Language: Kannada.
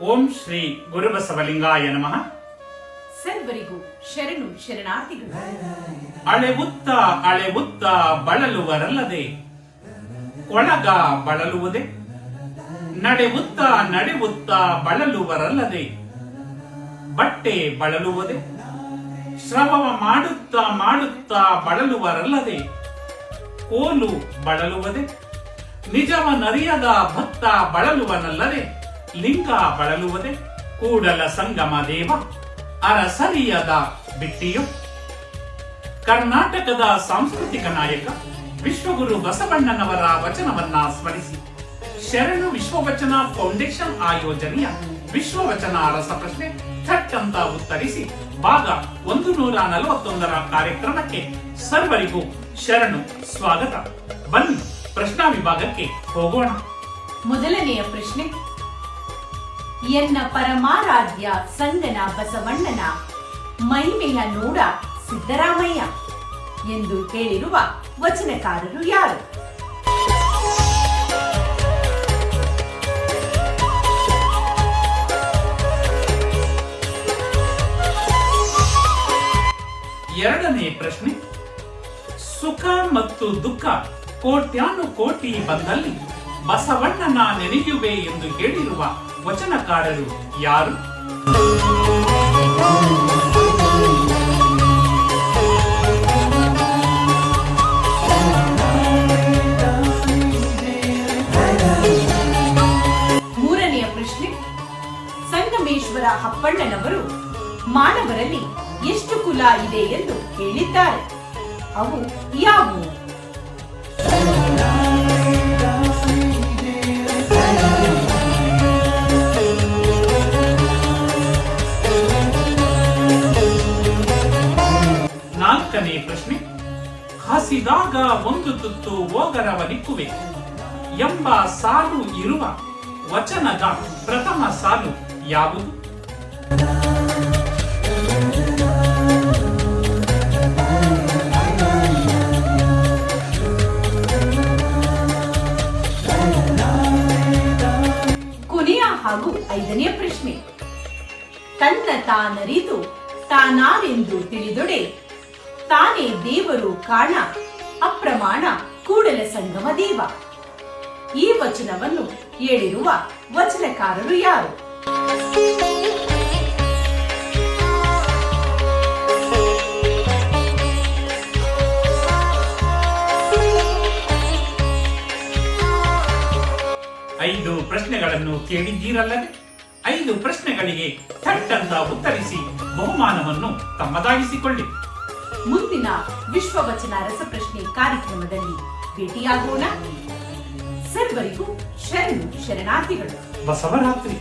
ಓಂ ಶ್ರೀ ಗುರುಬಸವಲಿಂಗಾಯ ನಮಃ. ಸರ್ವರಿಗೂ ಶರಣು ಶರಣಾರ್ಥಿಗಳು. ಅಳೆವುತ್ತ ಅಳೆವುತ್ತ ಬಳಲುವರಲ್ಲದೆ ಕೊಳಗ ಬಳಲುವುದೇ ನಡೆವುತ್ತ ನಡೆವುತ್ತ ಬಳಲುವರಲ್ಲದೆ ಬಟ್ಟೆ ಬಳಲುವುದೇ ಶ್ರವವ ಮಾಡುತ್ತಾ ಮಾಡುತ್ತಾ ಬಳಲುವರಲ್ಲದೆ ಕೋಲು ಬಳಲುವುದೇ ನಿಜವನರಿಯದ ಭತ್ತ ಬಳಲುವನಲ್ಲದೆ ಲಿಂಗ ಬಳಲುವುದೇ ಕೂಡಲ ಸಂಗಮ ದೇವ, ಅರಸರಿಯದ ಬಿಟ್ಟಿಯು. ಕರ್ನಾಟಕದ ಸಾಂಸ್ಕೃತಿಕ ನಾಯಕ, ವಿಶ್ವಗುರು ಬಸವಣ್ಣನವರ ವಚನವನ್ನ ಸ್ಮರಿಸಿ. ಶರಣು ವಿಶ್ವವಚನ ಫೌಂಡೇಶನ್ ಆಯೋಜನೆಯ ವಿಶ್ವವಚನ ರಸಪ್ರಶ್ನೆ ಪ್ರಶ್ನೆ ಅಂತ ಉತ್ತರಿಸಿ. ಭಾಗ ಒಂದು ನೂರ ನಲವತ್ತೊಂದರ ಕಾರ್ಯಕ್ರಮಕ್ಕೆ ಸರ್ವರಿಗೂ ಶರಣು ಸ್ವಾಗತ. ಬನ್ನಿ, ಪ್ರಶ್ನಾ ವಿಭಾಗಕ್ಕೆ ಹೋಗೋಣ. ಮೊದಲನೆಯ ಪ್ರಶ್ನೆ ಎನ್ನ ಪರಮಾರಾಧ್ಯ ಸಂಗನ ಬಸವಣ್ಣನ ಮಹಿಮೆಯ ನೋಡ ಸಿದ್ದರಾಮಯ್ಯ ಎಂದು ಹೇಳಿರುವ ವಚನಕಾರರು ಯಾರು? ಎರಡನೇ ಪ್ರಶ್ನೆ. ಸುಖ ಮತ್ತು ದುಃಖ ಕೋಟ್ಯಾನು ಕೋಟಿ ಬಂದಲ್ಲಿ ಬಸವಣ್ಣನ ನೆನೆಯುವೆ ಎಂದು ಹೇಳಿರುವ ವಚನಕಾರರು ಯಾರು? ಮೂರನೆಯ ಪ್ರಶ್ನೆ ಸಂಗಮೇಶ್ವರ ಹಪ್ಪಣ್ಣನವರು ಮಾನವರಲ್ಲಿ ಎಷ್ಟು ಕುಲ ಇದೆ ಎಂದು ಕೇಳಿದ್ದಾರೆ. ಅವು ಯಾವುವು? ನಾಲ್ಕನೇ ಪ್ರಶ್ನೆ, ಹಸಿದಾಗ ಒಂದು ತುತ್ತು ಓಗರವನಿಕ್ಕುವೆ ಎಂಬ ಸಾಲು ಇರುವ ವಚನದ ಪ್ರಥಮ ಸಾಲು ಯಾವುದು? ಕೊನೆಯ ಹಾಗೂ ಐದನೇ ಪ್ರಶ್ನೆ, ತನ್ನ ತಾನರಿದು ತಾನಾರೆಂದು ತಿಳಿದೊಡೆ ತಾನೇ ದೇವರು ಕಾಣ ಅಪ್ರಮಾಣ, ಕೂಡಲ ಸಂಗಮ ದೇವ. ಈ ವಚನವನ್ನು ಹೇಳಿರುವ ವಚನಕಾರರು ಯಾರು? ಐದು ಪ್ರಶ್ನೆಗಳನ್ನು ಕೇಳಿದ್ದೀರಲ್ಲದೆ? ಐದು ಪ್ರಶ್ನೆಗಳಿಗೆ ಥಟ್ಟಂತ ಉತ್ತರಿಸಿ ಬಹುಮಾನವನ್ನು ತಮ್ಮದಾಗಿಸಿಕೊಳ್ಳಿ. ಮುಂದಿನ ವಿಶ್ವವಚನ ರಸಪ್ರಶ್ನೆ ಕಾರ್ಯಕ್ರಮದಲ್ಲಿ ಭೇಟಿಯಾಗೋಣ. ಸರ್ವರಿಗೂ ಶರಣು ಶರಣಾರ್ಥಿಗಳು. ಬಸವರಾತ್ರಿ.